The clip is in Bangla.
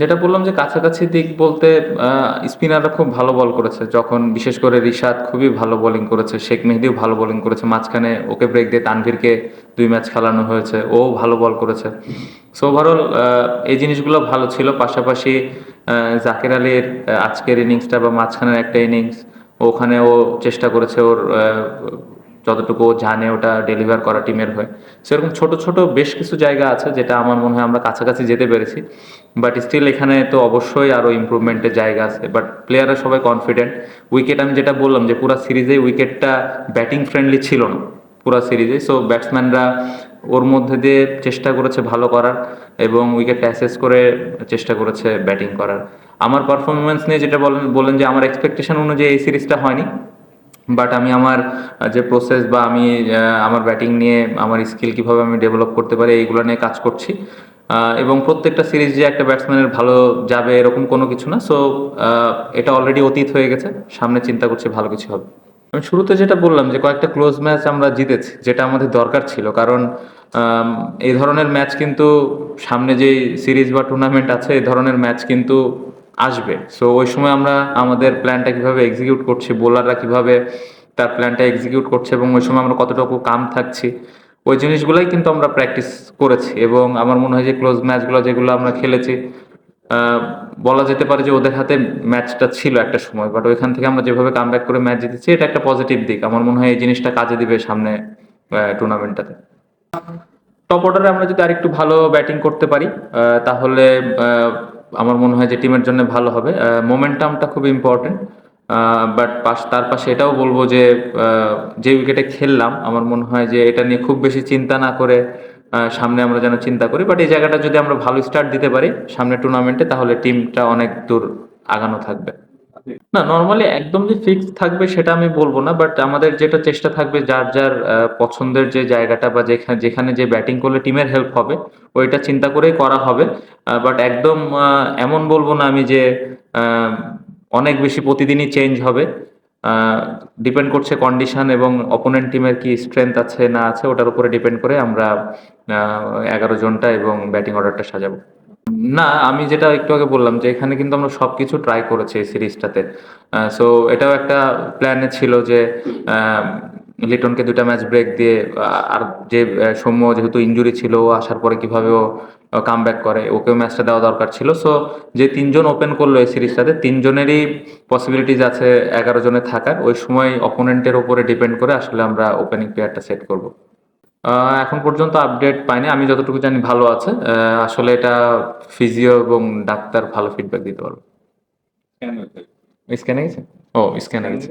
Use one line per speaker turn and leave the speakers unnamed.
যেটা বললাম যে কাছাকাছি দিক বলতে স্পিনাররা খুব ভালো বল করেছে। যখন বিশেষ করে রিশাদ খুবই ভালো বোলিং করেছে, শেখ মেহেদিও ভালো বোলিং করেছে। মাঝখানে ওকে ব্রেক দিয়ে তানভীরকে দুই ম্যাচ খেলানো হয়েছে, ও ভালো বল করেছে। সো ওভারঅল এই জিনিসগুলো ভালো ছিল। পাশাপাশি জাকির আলীর আজকের ইনিংসটা বা মাঝখানের একটা ইনিংস ওখানে ও চেষ্টা করেছে ওর যতটুকু জানে ওটা ডেলিভার করা টিমের হয়ে। সেরকম ছোট ছোট বেশ কিছু জায়গা আছে যেটা আমার মনে হয় আমরা কাছাকাছি যেতে পেরেছি। বাট স্টিল এখানে তো অবশ্যই আরও ইমপ্রুভমেন্টের জায়গা আছে। বাট প্লেয়াররা সবাই কনফিডেন্ট উইকেট আমি যেটা বললাম যে পুরো সিরিজে উইকেটটা ব্যাটিং ফ্রেন্ডলি ছিল না। পুরো সিরিজে সো ব্যাটসম্যানরা ওর মধ্যে দিয়ে চেষ্টা করেছে ভালো করার এবং উইকেট অ্যাসেস করে চেষ্টা করেছে ব্যাটিং করার। আমার পারফরমেন্স নিয়ে যেটা বলেন বলেন যে আমার এক্সপেকটেশন অনুযায়ী এই সিরিজটা হয়নি। বাট আমি আমার যে প্রসেস বা আমি আমার ব্যাটিং নিয়ে আমার স্কিল কীভাবে আমি ডেভেলপ করতে পারি, এইগুলো নিয়ে কাজ করছি। এবং প্রত্যেকটা সিরিজ যে একটা ব্যাটসম্যানের ভালো যাবে এরকম কোনো কিছু না। সো এটা অলরেডি অতীত হয়ে গেছে। সামনে চিন্তা করছি ভালো কিছু হবে। আমি শুরুতে যেটা বললাম যে কয়েকটা ক্লোজ ম্যাচ আমরা জিতেছি, যেটা আমাদের দরকার ছিল। কারণ এই ধরনের ম্যাচ কিন্তু সামনে যে সিরিজ বা টুর্নামেন্ট আছে, এই ধরনের ম্যাচ কিন্তু আসবে। সো ওই সময় আমরা আমাদের প্ল্যানটা কীভাবে এক্সিকিউট করছি বোলাররা কীভাবে তার প্ল্যানটা এক্সিকিউট করছে এবং ওই সময় আমরা কতটুকু কাম থাকছি ওই জিনিসগুলোই কিন্তু আমরা প্র্যাকটিস করেছি এবং আমার মনে হয় যে ক্লোজ ম্যাচগুলো যেগুলো আমরা খেলেছি বলা যেতে পারে যে ওদের হাতে ম্যাচটা ছিল একটা সময় বাট ওইখান থেকে আমরা যেভাবে কাম ব্যাক করে ম্যাচ জিতেছি এটা একটা পজিটিভ দিক। আমার মনে হয় এই জিনিসটা কাজে দিবে সামনে টুর্নামেন্টটাতে টপ অর্ডারে আমরা যদি আরেকটু ভালো ব্যাটিং করতে পারি তাহলে আমার মনে হয় যে টিমের জন্য ভালো হবে। মোমেন্টামটা খুব ইম্পর্টেন্ট বাট পাশ, তার পাশে এটাও বলব যে যে উইকেটে খেললাম, আমার মনে হয় যে এটা নিয়ে খুব বেশি চিন্তা না করে সামনে আমরা যেন চিন্তা করি। বাট এই জায়গাটা যদি আমরা ভালো স্টার্ট দিতে পারি, সামনে টুর্নামেন্টে তাহলে টিমটা অনেক দূর আগানো থাকবে। না নর্মালি একদম যে ফিক্স থাকবে সেটা আমি বলব না বাট আমাদের যেটা চেষ্টা থাকবে যার যার পছন্দের যে জায়গাটা বা যেখানে যেখানে যে ব্যাটিং করলে টিমের হেল্প হবে, ওইটা চিন্তা করেই করা হবে। বাট একদম এমন বলব না আমি যে অনেক বেশি প্রতিদিনই চেঞ্জ হবে। ডিপেন্ড করছে কন্ডিশন এবং অপোনেন্ট টিমের কি স্ট্রেংথ আছে না আছে, ওটার উপরে ডিপেন্ড করে আমরা এগারো জনটা এবং ব্যাটিং অর্ডারটা সাজাবো। না, আমি যেটা একটু আগে বললাম যে এখানে কিন্তু আমরা সবকিছু ট্রাই করেছি এই সিরিজটাতে। সো এটাও একটা প্ল্যানে ছিল যে লিটনকে দুটা ম্যাচ ব্রেক দিয়ে আর যে সৌম্য যেহেতু ইনজুরি ছিল, ও আসার পরে কীভাবে ও কাম ব্যাক করে, ওকেও ম্যাচটা দেওয়া দরকার ছিল। সো যে তিনজন ওপেন করল এই সিরিজটাতে, তিনজনেরই পসিবিলিটিজ আছে এগারো জনের থাকার। ওই সময় অপোনেন্টের ওপরে ডিপেন্ড করে আসলে আমরা ওপেনিং প্লেয়ারটা সেট করব। এখন পর্যন্ত আপডেট পাইনি। আমি যতটুকু জানি ভালো আছে। আসলে এটা ফিজিও এবং ডাক্তার ভালো ফিডব্যাক দিতে পারবে। স্ক্যান গেছে? ও স্ক্যান গেছে।